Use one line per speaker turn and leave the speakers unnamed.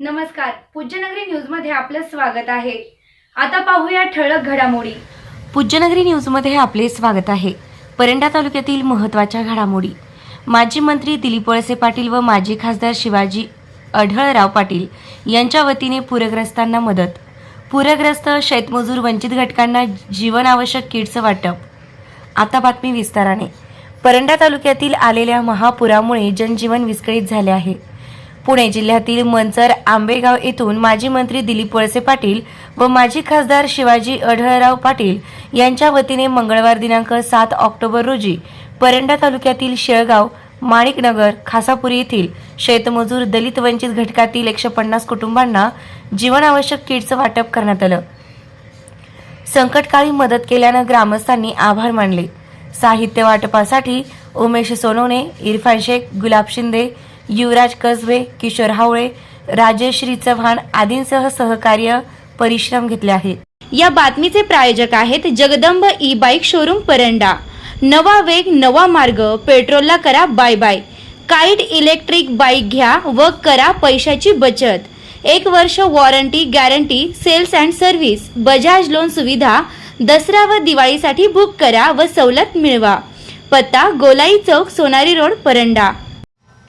नमस्कार. पूज्यनगरी न्यूजमध्ये आपलं स्वागत आहे. आता पाहूया ठळक घडामोडी.
पूज्यनगरी न्यूजमध्ये आपले स्वागत आहे. परंडा तालुक्यातील महत्त्वाच्या घडामोडी. माजी मंत्री दिलीप वळसे पाटील व माजी खासदार शिवाजी अढळराव पाटील यांच्या वतीने पूरग्रस्तांना मदत. पूरग्रस्त शेतमजूर वंचित घटकांना जीवनावश्यक किटचं वाटप. आता बातमी विस्ताराने. परंडा तालुक्यातील आलेल्या महापुरामुळे जनजीवन विस्कळीत झाले आहे. पुणे जिल्ह्यातील मंचर आंबेगाव येथून माजी मंत्री दिलीप वळसे पाटील व माजी खासदार शिवाजी अढळराव पाटील यांच्या वतीने मंगळवार दिनांक सात ऑक्टोबर रोजी परंडा तालुक्यातील शेळगाव माणिकनगर खासापुरी येथील शेतमजूर दलित वंचित घटकातील एकशे पन्नास कुटुंबांना जीवनावश्यक किटचं वाटप करण्यात आलं. संकटकाळी मदत केल्यानं ग्रामस्थांनी आभार मानले. साहित्य वाटपासाठी उमेश सोनवणे इरफान शेख गुलाब शिंदे युवराज कसबे किशोर हावळे राजेश्री चव्हाण आदींसह सहकार्य परिश्रम घेतले आहेत.
या बातमीचे प्रायोजक आहेत Jagdamb e bike showroom Paranda. नवा वेग नवा मार्ग पेट्रोलला करा bye bye. Kite electric bike घ्या व करा पैशाची बचत. एक वर्ष warranty guarantee sales and service Bajaj loan सुविधा दसरा व दिवाळीसाठी बुक करा व सवलत मिळवा. पत्ता गोलाई चौक सोनारी रोड परंडा.